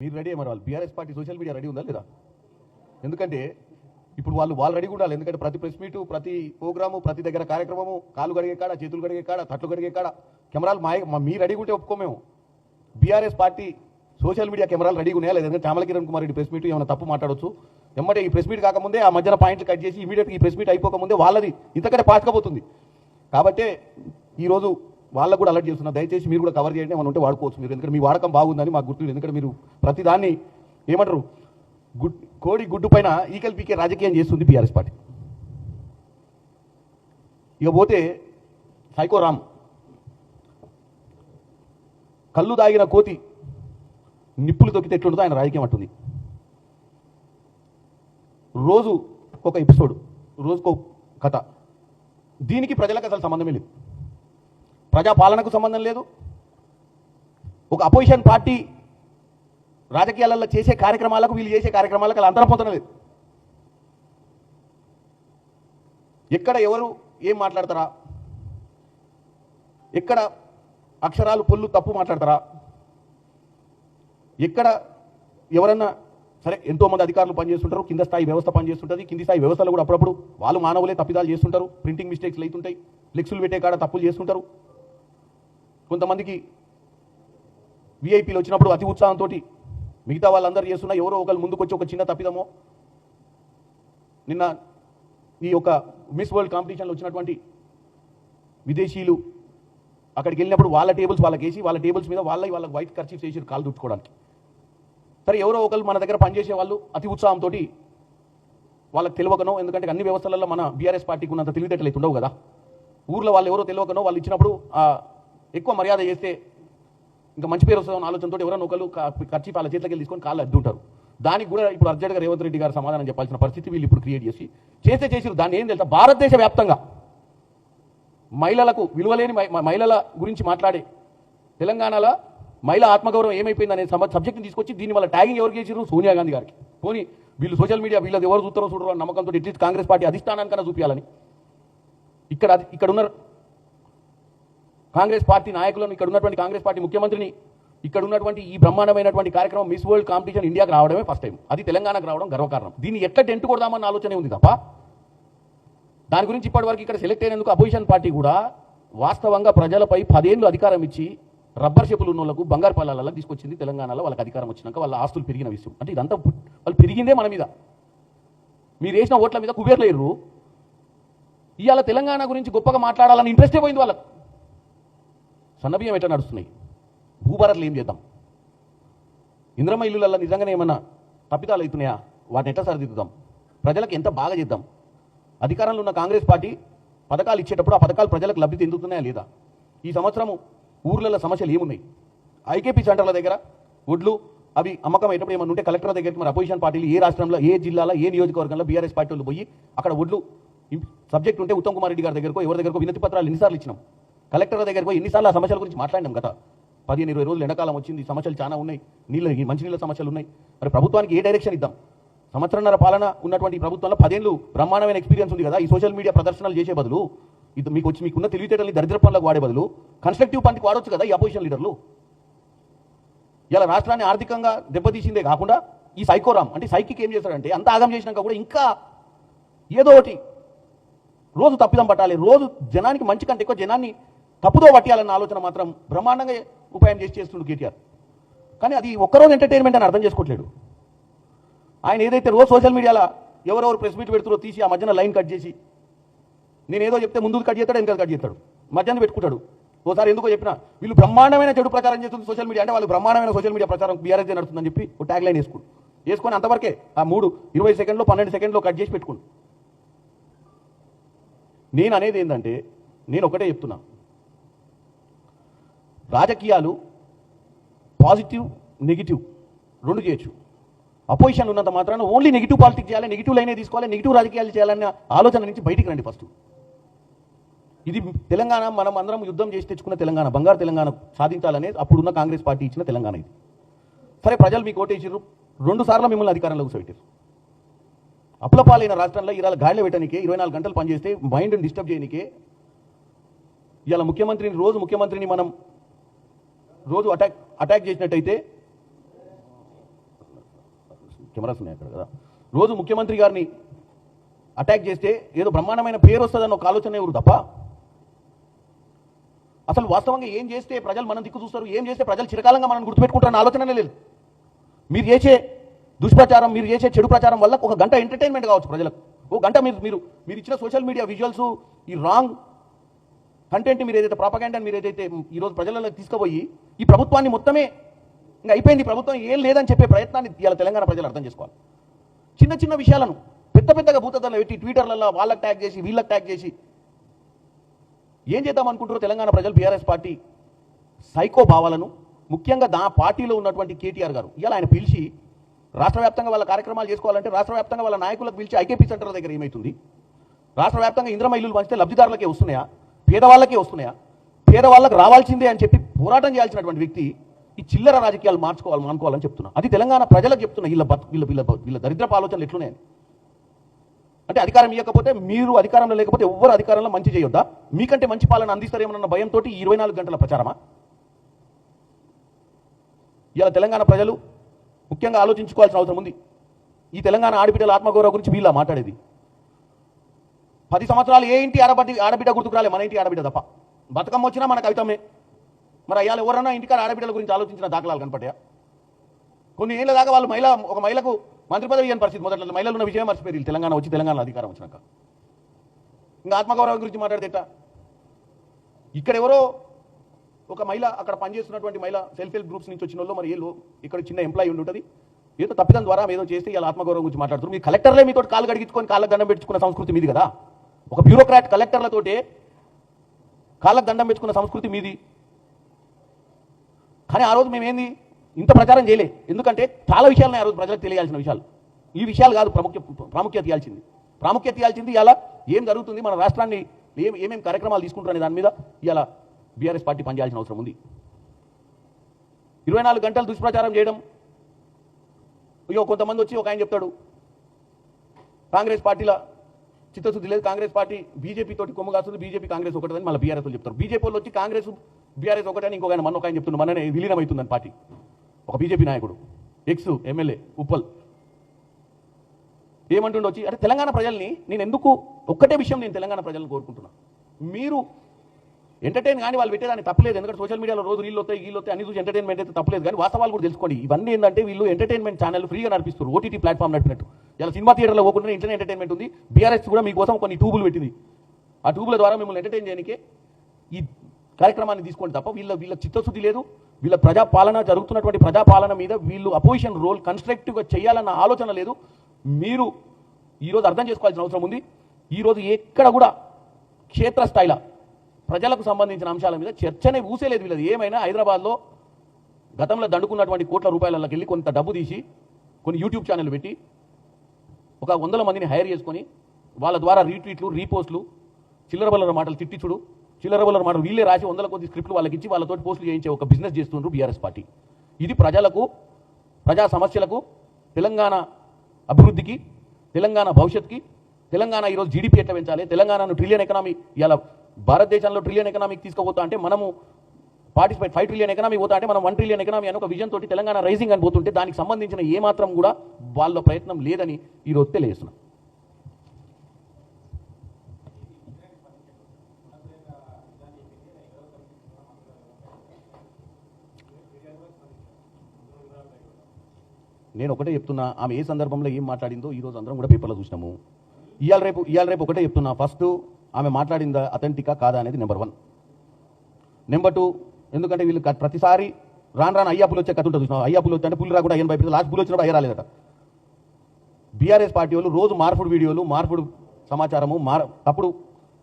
మీరు రెడీ మరి వాళ్ళు? BRS party social media ready ఉందా లేదా? ఎందుకంటే ఇప్పుడు వాళ్ళు వాళ్ళు రెడీ ఉండాలి. ఎందుకంటే ప్రతి ప్రెస్ మీటు ప్రతి ప్రోగ్రాము ప్రతి దగ్గర కార్యక్రమము కాలు గడిగే కాడ చేతులు గడిగే కాడ తట్లు గడిగే కాడ కెమెరాలు మా మీరు మీ రెడీ ఉంటే ఒప్పుకోమేము బీఆర్ఎస్ పార్టీ సోషల్ మీడియా కెమెరాలు రెడీగా ఉన్నాయా లేదంటే చామల కిరణ్ కుమార్ రెడ్డి ప్రెస్ మీట్ ఏమైనా తప్పు మాట్లాడవచ్చు ఎమ్మటే ఈ ప్రెస్ మీట్ కాకముందే ఆ మధ్యన పాయింట్లు కట్ చేసి ఇమీడియట్గా ఈ ప్రెస్ మీట్ అయిపోకముందే వాళ్ళది ఇంతకంటే పాటుకపోతుంది కాబట్టి ఈరోజు వాళ్ళకు కూడా అలర్ట్ చేస్తున్నా దయచేసి మీరు కూడా కవర్ చేయండి ఏమైనా ఉంటే వాడుకోవచ్చు మీరు. ఎందుకంటే మీ వాడకం బాగుందని మాకు గుర్తు ఎందుకంటే మీరు ప్రతి దాన్ని ఏమంటారు? గుడ్ కోడి గుడ్డు పైన ఈకల్ పీకే రాజకీయం చేస్తుంది బీఆర్ఎస్ పార్టీ. ఇక పోతే సైకో రామ్ కళ్ళు దాగిన కోతి నిప్పులు తొక్కితే ఎట్లుంటుందో ఆయన రాజకీయం అంటుంది రోజు ఒక ఎపిసోడ్ రోజుకో కథ. దీనికి ప్రజలకు అసలు సంబంధమే లేదు. ప్రజాపాలనకు సంబంధం లేదు. ఒక అపోజిషన్ పార్టీ రాజకీయాలలో చేసే కార్యక్రమాలకు వీళ్ళు చేసే కార్యక్రమాలకు అలా అంతరం లేదు. ఎక్కడ ఎవరు ఏం మాట్లాడతారా? ఎక్కడ అక్షరాలు పొల్లు తప్పు మాట్లాడతారా? ఎక్కడ ఎవరన్నా సరే ఎంతో మంది అధికారులు పనిచేస్తుంటారు కింద స్థాయి వ్యవస్థ పనిచేస్తుంటుంది కింది స్థాయి వ్యవస్థలు కూడా అప్పుడప్పుడు వాళ్ళు మానవులే తప్పిదాలు చేస్తుంటారు ప్రింటింగ్ మిస్టేక్స్ అవుతుంటాయి ఫ్లెక్సులు పెట్టే కాడ తప్పులు చేస్తుంటారు. కొంతమందికి విఐపీలు వచ్చినప్పుడు అతి ఉత్సాహంతో మిగతా వాళ్ళందరూ చేస్తున్న ఎవరో ఒకరు ముందుకొచ్చి ఒక చిన్న తప్పిదమో. నిన్న ఈ యొక్క మిస్ వరల్డ్ కాంపిటీషన్లో వచ్చినటువంటి విదేశీయులు అక్కడికి వెళ్ళినప్పుడు వాళ్ళ టేబుల్స్ వాళ్ళకి వేసి వాళ్ళ టేబుల్స్ మీద వాళ్ళ వాళ్ళకి వైట్ ఖర్చీఫ్ చేసి కాలు దుట్టుకోవడానికి. సరే ఎవరో ఒకరు మన దగ్గర పనిచేసే వాళ్ళు అతి ఉత్సాహంతో వాళ్ళకి తెలియకనో ఎందుకంటే అన్ని వ్యవస్థలలో మన బీఆర్ఎస్ పార్టీకి ఉన్నంత తెలివితేటలు అయితే ఉండవు కదా. ఊర్లో వాళ్ళు ఎవరో తెలియకనో వాళ్ళు ఇచ్చినప్పుడు ఎక్కువ మర్యాద చేస్తే ఇంకా మంచి పేరు వస్తుందని ఆలోచనతో ఎవరైనా ఒకరు ఖర్చు వాళ్ళ చేతికి వెళ్ళి తీసుకొని కాళ్ళు అడ్డుంటారు దానికి కూడా ఇప్పుడు అర్జెంట్గా రేవంత్ రెడ్డి గారు సమాధానం చెప్పాల్సిన పరిస్థితి వీళ్ళు ఇప్పుడు క్రియేట్ చేసి చేస్తే చేసిరు దాన్ని ఏం తెలుసా? భారతదేశ వ్యాప్తంగా మహిళలకు విలువలేని మహిళల గురించి మాట్లాడే తెలంగాణలో మహిళా ఆత్మగౌరవం ఏమైపోయింది అనే సబ్జెక్ట్ని తీసుకొచ్చి దీని వల్ల ట్యాగింగ్ ఎవరికి చేసారు సోనియా గాంధీ గారికి. పోనీ వీళ్ళు సోషల్ మీడియా వీళ్ళది ఎవరు చూస్తారో చూడరు నమ్మకంతో ఎట్లీస్ట్ కాంగ్రెస్ పార్టీ అధిష్టానానికన్నా చూపించాలని ఇక్కడ ఇక్కడ ఉన్న కాంగ్రెస్ పార్టీ నాయకులను ఇక్కడ ఉన్నటువంటి కాంగ్రెస్ పార్టీ ముఖ్యమంత్రిని ఇక్కడ ఉన్నటువంటి ఈ బ్రహ్మాండమైనటువంటి కార్యక్రమం మిస్ వరల్డ్ కాంపిటీషన్ ఇండియాకి రావడమే ఫస్ట్ టైం అది తెలంగాణకు రావడం గర్వకారణం. దీన్ని ఎట్లా టెంట్ కొడదామన్న ఆలోచనే ఉంది తప్ప దాని గురించి ఇప్పటివరకు ఇక్కడ సెలెక్ట్ అయినందుకు అపోజిషన్ పార్టీ కూడా వాస్తవంగా ప్రజలపై పదేళ్ళు అధికారం ఇచ్చి రబ్బర్ చెప్పులు ఉన్న వాళ్ళకు బంగారు పల్లాలలో తీసుకొచ్చింది తెలంగాణలో. వాళ్ళకి అధికారం వచ్చినాక వాళ్ళ ఆస్తులు పెరిగిన విషయం. అంటే ఇదంతా వాళ్ళు పెరిగిందే మన మీద. మీరు వేసిన ఓట్ల మీద కుబేర్లేరు ఇవాళ తెలంగాణ గురించి గొప్పగా మాట్లాడాలని ఇంట్రెస్టే పోయింది వాళ్ళకు. సన్నబియ్యం ఎట్లా నడుస్తున్నాయి? భూభారత్లు ఏం చేద్దాం? ఇంద్రమ్మ ఇల్లులలో నిజంగానే ఏమన్నా తప్పిదాలు అవుతున్నాయా? వాటిని ఎట్లా సరిదిద్దుదాం? ప్రజలకు ఎంత బాగా చేద్దాం? అధికారంలో ఉన్న కాంగ్రెస్ పార్టీ పథకాలు ఇచ్చేటప్పుడు ఆ పథకాలు ప్రజలకు లబ్ధి చెందుతున్నాయా లేదా? ఈ సంవత్సరము ఊర్లలో సమస్యలు ఏమున్నాయి? ఐకేపీ సెంటర్ల దగ్గర ఒడ్లు అవి అమ్మకం అయ్యేటప్పుడు ఏమన్నా ఉంటే కలెక్టర్ దగ్గరికి మరి అపోజిషన్ పార్టీలు ఏ రాష్ట్రంలో ఏ జిల్లాలో ఏ నియోజకవర్గంలో బీఆర్ఎస్ పార్టీ వాళ్ళు పోయి అక్కడ ఒడ్లు సబ్జెక్ట్ ఉంటే ఉత్తమ్ కుమార్ రెడ్డి గారి దగ్గరకు ఎవరి దగ్గరకు వినతి పత్రాలు ఎన్నిసార్లు ఇచ్చినాం? కలెక్టర్ దగ్గరికి పోయి ఎన్నిసార్లు ఆ సమస్యల గురించి మాట్లాడినాం గత పదిహేను ఇరవై రోజులు ఎండాకాలం వచ్చింది సమస్యలు చాలా ఉన్నాయి. నీళ్ళ ఈ మంచినీళ్ళ సమస్యలు ఉన్నాయి. మరి ప్రభుత్వానికి ఏ డైరెక్షన్ ఇద్దాం? సంవత్సరంన్నర పాలన ఉన్నటువంటి ప్రభుత్వంలో పదేళ్ళు బ్రహ్మాండమైన ఎక్స్పీరియన్స్ ఉంది కదా. ఈ సోషల్ మీడియా ప్రదర్శనలు చేసే బదులు ఇది మీకు వచ్చి మీకున్న తెలివితేటల్ని దరిద్ర పనులకు వాడే బదులు కన్స్ట్రక్టివ్ పనికి వాడొచ్చు కదా ఈ అపోజిషన్ లీడర్లు ఇలా రాష్ట్రాన్ని ఆర్థికంగా దెబ్బతీసిందే కాకుండా ఈ సైకోరామ్ అంటే సైకిక్ ఏం చేస్తాడంటే అంత ఆగం చేసినాక కూడా ఇంకా ఏదో ఒకటి రోజు తప్పిదం పట్టాలి. రోజు జనానికి మంచి కంటే ఎక్కువ జనాన్ని తప్పుదో పట్టాలన్న ఆలోచన మాత్రం బ్రహ్మాండంగా ఉపాయం చేసి చేస్తుండు కేటీఆర్. కానీ అది ఒక్కరోజు ఎంటర్టైన్మెంట్ అని అర్థం చేసుకోవట్లేడు ఆయన ఏదైతే రోజు సోషల్ మీడియాలో ఎవరెవరు ప్రెస్ మీట్ పెడుతురో తీసి ఆ మధ్యన లైన్ కట్ చేసి నేను ఏదో చెప్తే ముందు కట్ చేస్తాడు వెనకాల కట్ చేస్తాడు. మధ్యాహ్నం పెట్టుకుంటాడు. ఓసారి ఎందుకో చెప్పినా వీళ్ళు బ్రహ్మాండమైన చెడు ప్రచారం చేస్తుంది సోషల్ మీడియా అంటే వాళ్ళు బ్రహ్మాండమైన సోషల్ మీడియా ప్రచారం బీఆర్ఎస్ నడుతుందని చెప్పి ఒక ట్యాగ్ లైన్ వేసుకుంటు వేసుకొని అంతవరకే ఆ మూడు ఇరవై సెకండ్లో పన్నెండు సెకండ్లో కట్ చేసి పెట్టుకుంటు నేను అనేది ఏంటంటే నేను ఒకటే చెప్తున్నా. రాజకీయాలు పాజిటివ్ నెగిటివ్ రెండు చేయొచ్చు. అపోజిషన్ ఉన్నంత మాత్రాన ఓన్లీ నెగిటివ్ పాలిటిక్స్ చేయాలి నెగిటివ్ లైనే తీసుకోవాలి నెగిటివ్ రాజకీయాలు చేయాలన్న ఆలోచన నుంచి బయటికి రండి ఫస్ట్ ఇది తెలంగాణ మనం అందరం యుద్ధం చేసి తెచ్చుకున్న తెలంగాణ బంగారు తెలంగాణ సాధించాలనే అప్పుడున్న కాంగ్రెస్ పార్టీ ఇచ్చిన తెలంగాణ ఇది. సరే ప్రజలు మీకు ఓటేసారు రెండు సార్లు మిమ్మల్ని అధికారంలోకి కూర్చోబెట్టారు. అప్పులపాలైన రాష్ట్రంలో ఇవాళ గాడిలో పెట్టడానికి ఇరవై నాలుగు గంటలు పనిచేస్తే మైండ్ని డిస్టర్బ్ చేయనికే ఇవాళ ముఖ్యమంత్రిని రోజు ముఖ్యమంత్రిని మనం రోజు అటాక్ అటాక్ చేసినట్టయితే కెమెరాస్ ఉన్నాయి అక్కడ కదా. రోజు ముఖ్యమంత్రి గారిని అటాక్ చేస్తే ఏదో బ్రహ్మాండమైన పేరు వస్తుందన్న ఒక ఆలోచన ఎవరు తప్ప? అసలు వాస్తవంగా ఏం చేస్తే ప్రజలు మనం దిక్కు చూస్తారు? ఏం చేస్తే ప్రజలు చిరకాలంగా మనం గుర్తుపెట్టుకుంటారన్న ఆలోచనే లేదు. మీరు చేసే దుష్ప్రచారం మీరు చేసే చెడు ప్రచారం వల్ల ఒక గంట ఎంటర్టైన్మెంట్ కావచ్చు ప్రజలకు. ఓ గంట మీరు మీరు మీరు ఇచ్చిన సోషల్ మీడియా విజువల్స్ ఈ రాంగ్ కంటెంట్ మీరు ఏదైతే ప్రాపగాండా మీరు ఏదైతే ఈరోజు ప్రజలలో తీసుకుపోయి ఈ ప్రభుత్వాన్ని మొత్తమే ఇంకా అయిపోయింది. ఈ ప్రభుత్వం ఏం లేదని చెప్పే ప్రయత్నాన్ని ఇవాళ తెలంగాణ ప్రజలు అర్థం చేసుకోవాలి. చిన్న చిన్న విషయాలను పెద్ద పెద్దగా భూతద్దలు పెట్టి ట్విట్టర్లలో వాళ్ళకి ట్యాగ్ చేసి వీళ్ళకి ట్యాగ్ చేసి ఏం చేద్దాం అనుకుంటారో తెలంగాణ ప్రజలు? బీఆర్ఎస్ పార్టీ సైకో భావాలను. ముఖ్యంగా దా పార్టీలో ఉన్నటువంటి కేటీఆర్ గారు ఇలా ఆయన పిలిచి రాష్ట్ర వ్యాప్తంగా వాళ్ళ కార్యక్రమాలు చేసుకోవాలంటే రాష్ట్ర వ్యాప్తంగా వాళ్ళ నాయకులకు పిలిచి ఐకేపీ సెంటర్ దగ్గర ఏమవుతుంది రాష్ట్ర వ్యాప్తంగా ఇంద్రమ ఇల్లులు పంచితే లబ్ధిదారులకే వస్తున్నాయా? పేదవాళ్ళకే వస్తున్నాయా? పేదవాళ్ళకి రావాల్సిందే అని చెప్పి పోరాటం చేయాల్సినటువంటి వ్యక్తి ఈ చిల్లర రాజకీయాలు మార్చుకోవాలి మానుకోవాలని చెప్తున్నా. అది తెలంగాణ ప్రజలకు చెప్తున్నా వీళ్ళ బతు వీళ్ళ వీళ్ళ వీళ్ళ దరిద్రపు ఆలోచనలు ఎట్లున్నాయని. అంటే అధికారం ఇవ్వకపోతే మీరు అధికారంలో లేకపోతే ఎవ్వరు అధికారంలో మంచి చేయొద్దా? మీకంటే మంచి పాలన అందిస్తారేమన్న భయంతో ఈ ఇరవై నాలుగు గంటల ప్రచారమా? ఇలా తెలంగాణ ప్రజలు ముఖ్యంగా ఆలోచించుకోవాల్సిన అవసరం ఉంది. ఈ తెలంగాణ ఆడబిడ్డల ఆత్మగౌరవ గురించి వీళ్ళ మాట్లాడేది. పది సంవత్సరాలు ఏ ఇంటి ఆడబిడ్డ ఆడబిడ్డ గుర్తుకురాలే మన ఇంటి ఆడబిడ్డ తప్ప. బతుకమ్మ వచ్చినా మన కవితమే మరి అయ్యాలి ఎవరన్నా ఇంటికాడ ఆడబిడ్డల గురించి ఆలోచించిన దాఖలాలు కనపడ్డా కొన్ని ఏళ్ళ దాకా వాళ్ళు మహిళ ఒక మహిళకు మంత్రి పదవి ఇవ్వని పరిస్థితి. మొదట్లో మహిళలు ఉన్న విజయం మర్చిపోయి తెలంగాణ వచ్చి తెలంగాణ అధికారం వచ్చినాక. ఇంకా ఆత్మగౌరవం గురించి మాట్లాడితే ఇక్కడ ఎవరో ఒక మహిళ అక్కడ పనిచేస్తున్నటువంటి మహిళ సెల్ఫ్ హెల్ప్ గ్రూప్స్ నుంచి వచ్చిన వాళ్ళు మరి ఏళ్ళు ఇక్కడ చిన్న ఎంప్లాయీ ఉండి ఉంటుంది. ఏదో తప్పిదం ద్వారా ఏదో చేస్తే ఇలా ఆత్మగౌరవం గురించి మాట్లాడుతున్నారు. మీ కలెక్టర్లే మీతో కాలు గడిగించుకొని కాళ్ళ దండం పెట్టుకున్న సంస్కృతి మీది కదా. ఒక బ్యూరోక్రాట్ కలెక్టర్లతోటే కాళ్ళకు దండం పెట్టుకున్న సంస్కృతి మీది. కానీ ఆ రోజు మేమేంది? ఇంత ప్రచారం చేయలే. ఎందుకంటే చాలా విషయాలు ఆ రోజు ప్రజలకు తెలియాల్సిన విషయాలు. ఈ విషయాలు కాదు ప్రాముఖ్య ప్రాముఖ్యత ఇవ్వాల్సింది ప్రాముఖ్యత ఇవ్వాల్సింది ఇలా ఏం జరుగుతుంది? మన రాష్ట్రాన్ని ఏం ఏమేమి కార్యక్రమాలు తీసుకుంటారనే దాని మీద ఇలా బీఆర్ఎస్ పార్టీ పనిచేయాల్సిన అవసరం ఉంది. ఇరవై నాలుగు గంటలు దుష్ప్రచారం చేయడం. అయ్యో కొంతమంది వచ్చి ఒక ఆయన చెప్తాడు. కాంగ్రెస్ పార్టీల చిత్తశుద్ధి లేదు కాంగ్రెస్ పార్టీ బీజేపీ తోటి కొమ్ము కాస్తుంది బీజేపీ కాంగ్రెస్ ఒకటని మళ్ళీ బీఆర్ఎస్ చెప్తారు. బీజేపీ వాళ్ళు వచ్చి కాంగ్రెస్ బీఆర్ఎస్ ఒకటని ఇంకొక ఆయన మొన్న ఒక ఆయన చెప్తున్నారు మననే విలీనమవుతుందని పార్టీ. ఒక బీజేపీ నాయకుడు ఎక్స్ ఎమ్మెల్యే ఉప్పల్. ఏమంటుండొచ్చి? అంటే తెలంగాణ ప్రజల్ని నేను ఎందుకు ఒక్కటే విషయం నేను తెలంగాణ ప్రజలను కోరుకుంటున్నాను మీరు ఎంటర్టైన్ కానీ వాళ్ళు పెట్టేదాన్ని తప్పలేదు ఎందుకంటే సోషల్ మీడియాలో రోజు నీళ్ళు వస్తాయి వీళ్ళు వస్తాయి అన్ని చూసి ఎంటర్టైన్మెంట్ అయితే తప్పలేదు కానీ వాస్తవాలు కూడా తెలుసుకోండి. ఇవన్నీ ఏంటంటే వీళ్ళు ఎంటర్టైన్మెంట్ ఛానల్ ఫ్రీగా నడిపిస్తారు ఓటీటీ ప్లాట్ఫామ్ నడిపినట్టు. ఇలా సినిమా థియేటర్లో పోకుండా ఇంటర్నెట్ ఎంటర్టైన్మెంట్ ఉంది. బీఆర్ఎస్ కూడా మీకోసం కొన్ని ట్యూబులు పెట్టింది. ఆ ట్యూబుల ద్వారా మిమ్మల్ని ఎంటర్టైన్ చేయడానికి ఈ కార్యక్రమాన్ని తీసుకోండి తప్ప వీళ్ళ వీళ్ళ చిత్తశుద్ధి లేదు. వీళ్ళ ప్రజాపాలన జరుగుతున్నటువంటి ప్రజాపాలన మీద వీళ్ళు అపోజిషన్ రోల్ కన్స్ట్రక్టివ్గా చేయాలన్న ఆలోచన లేదు. మీరు ఈరోజు అర్థం చేసుకోవాల్సిన అవసరం ఉంది. ఈరోజు ఎక్కడ కూడా క్షేత్రస్థాయిలో ప్రజలకు సంబంధించిన అంశాల మీద చర్చనే ఊసేలేదు వీళ్ళది. ఏమైనా హైదరాబాద్లో గతంలో దండుకున్నటువంటి కోట్ల రూపాయలకి వెళ్ళి కొంత డబ్బు తీసి కొన్ని యూట్యూబ్ ఛానల్ పెట్టి ఒక వందల మందిని హైర్ చేసుకొని వాళ్ళ ద్వారా రీట్వీట్లు రీపోస్ట్లు చిల్లరబల్లర మాటలు తిట్టించుడు చిల్లరబల్లర మాటలు వీళ్ళే రాసి వందల కొద్ది స్క్రిప్ట్లు వాళ్ళకి ఇచ్చి వాళ్ళతో పోస్టులు చేయించే ఒక బిజినెస్ చేస్తుండ్రు బీఆర్ఎస్ పార్టీ. ఇది ప్రజలకు ప్రజా సమస్యలకు తెలంగాణ అభివృద్ధికి తెలంగాణ భవిష్యత్తుకి తెలంగాణ ఈరోజు జీడిపి ఎట్లా పెంచాలి తెలంగాణను ట్రిలియన్ ఎకనామీ ఇలా భారతదేశంలో ట్రిలియన్ ఎకనామిక్ తీసుకుపోతా అంటే మనము పార్టిసిపేట్ ఫైవ్ ట్రిలియన్ ఎకనామీ పోతా అంటే మనం వన్ ట్రిలియన్ ఎకనామీ అని ఒక విజన్ తోటి తెలంగాణ రైజింగ్ అని పోతుంటే దానికి సంబంధించిన ఏ మాత్రం కూడా వాళ్ళ ప్రయత్నం లేదని ఈరోజు తెలియజేస్తున్నాం. నేను ఒకటే చెప్తున్నా ఆమె ఏ సందర్భంలో ఏం మాట్లాడిందో ఈ రోజు అందరం కూడా పేపర్లో చూసినాము. ఇవాళ రేపు ఇవాళ రేపు ఒకటే చెప్తున్నా. ఫస్ట్ ఆమె మాట్లాడిందా అథెంటికా కాదా అనేది నెంబర్ వన్. నెంబర్ టూ ఎందుకంటే వీళ్ళు ప్రతిసారి రాను రాను అయ్యాపులు వచ్చే కథ ఉంటుంది చూసినావా? అయ్యాపులు వచ్చి అంటే పుల్లు రాకుండా అయ్యని భయపడి లాస్ట్ పుల్లు వచ్చినప్పుడు అయ్య రాలేదట. బీఆర్ఎస్ పార్టీ వాళ్ళు రోజు మార్పుడు వీడియోలు మార్పుడు సమాచారము మార్ తప్పుడు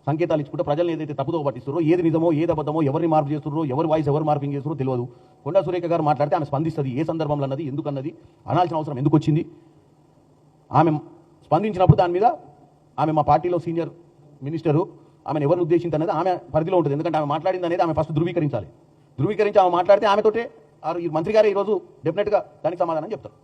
సంకేతాలు ఇచ్చుకుంటే ప్రజలను ఏదైతే తప్పుదో పట్టిస్తారో ఏది నిజమో ఏది అబద్ధమో ఎవరిని మార్పు చేస్తున్నారో ఎవరి వాయిస్ ఎవరు మార్పింగ్ చేస్తున్నారో తెలియదు. కొండా సురేఖ గారు మాట్లాడితే ఆమె స్పందిస్తుంది ఏ సందర్భంలో అన్నది ఎందుకన్నది అనాల్సిన అవసరం ఎందుకు వచ్చింది ఆమె స్పందించినప్పుడు దాని మీద ఆమె మా పార్టీలో సీనియర్ మినిస్టరు ఆమెను ఎవరిని ఉద్దేశించి అనేది ఆమె పరిధిలో ఉంటుంది. ఎందుకంటే ఆమె మాట్లాడింది అనేది ఆమె ఫస్ట్ ధృవీకరించాలి. ధృవీకరించి ఆమె మాట్లాడితే ఆమెతోటే ఆ ఈ మంత్రి గారే ఈరోజు డెఫినెట్గా దానికి సమాధానం చెప్తారు.